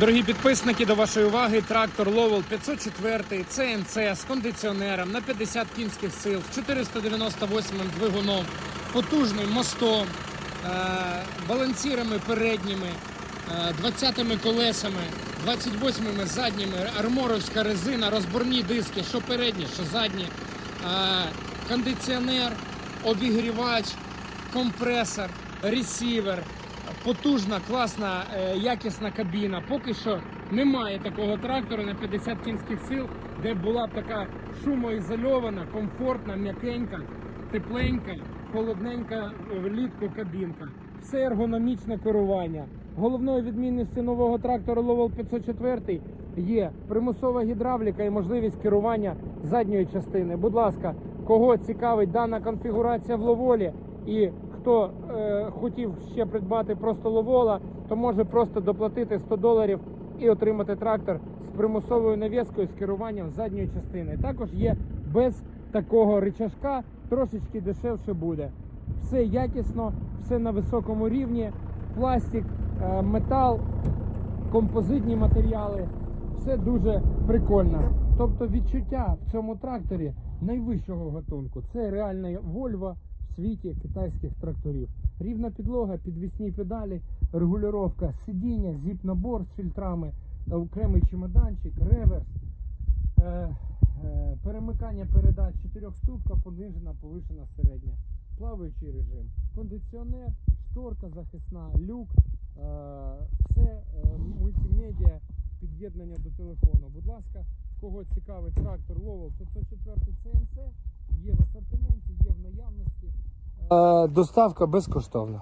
Дорогі підписники, до вашої уваги трактор Lowell 504 CNC з кондиціонером на 50 кінських сил, з 498 двигуном, потужним мостом, е, балансірами передніми, е, 20 колесами, 28-ми задніми, арморовська резина, розборні диски, що передні, що задні, е, кондиціонер, обігрівач, компресор, ресівер, потужна, класна, е, якісна кабіна. Поки що немає такого трактора на 50 кінських сил, де була б така шумоізольована, комфортна, м'якенька, тепленька, холодненька влітку кабінка. Все ергономічне керування. Головною відмінністю нового трактора Lowell 504 є примусова гідравліка і можливість керування задньої частини. Будь ласка, кого цікавить дана конфігурація в Ловолі і хто е, хотів ще придбати просто ловола, то може просто доплатити 100 доларів і отримати трактор з примусовою навіскою з керуванням задньої частини. Також є без такого рычажка, трошечки дешевше буде. Все якісно, все на високому рівні, пластик, е, метал, композитні матеріали. Все дуже прикольно. Тобто відчуття в цьому тракторі найвищого гатунку. Це реальна Volvo світі китайських тракторів. Рівна підлога, підвісні педалі, регулювання сидіння, зіп-набор з фільтрами, окремий чемоданчик, реверс, е, е, перемикання передач, чотирьохступка, понижена, повишена, середня, плаваючий режим, кондиціонер, шторка захисна, люк, е, все е, мультимедіа, під'єднання до телефону. Будь ласка, кого цікавить трактор Lowell 504 CNC, є в асортименті, є в. Доставка безкоштовна.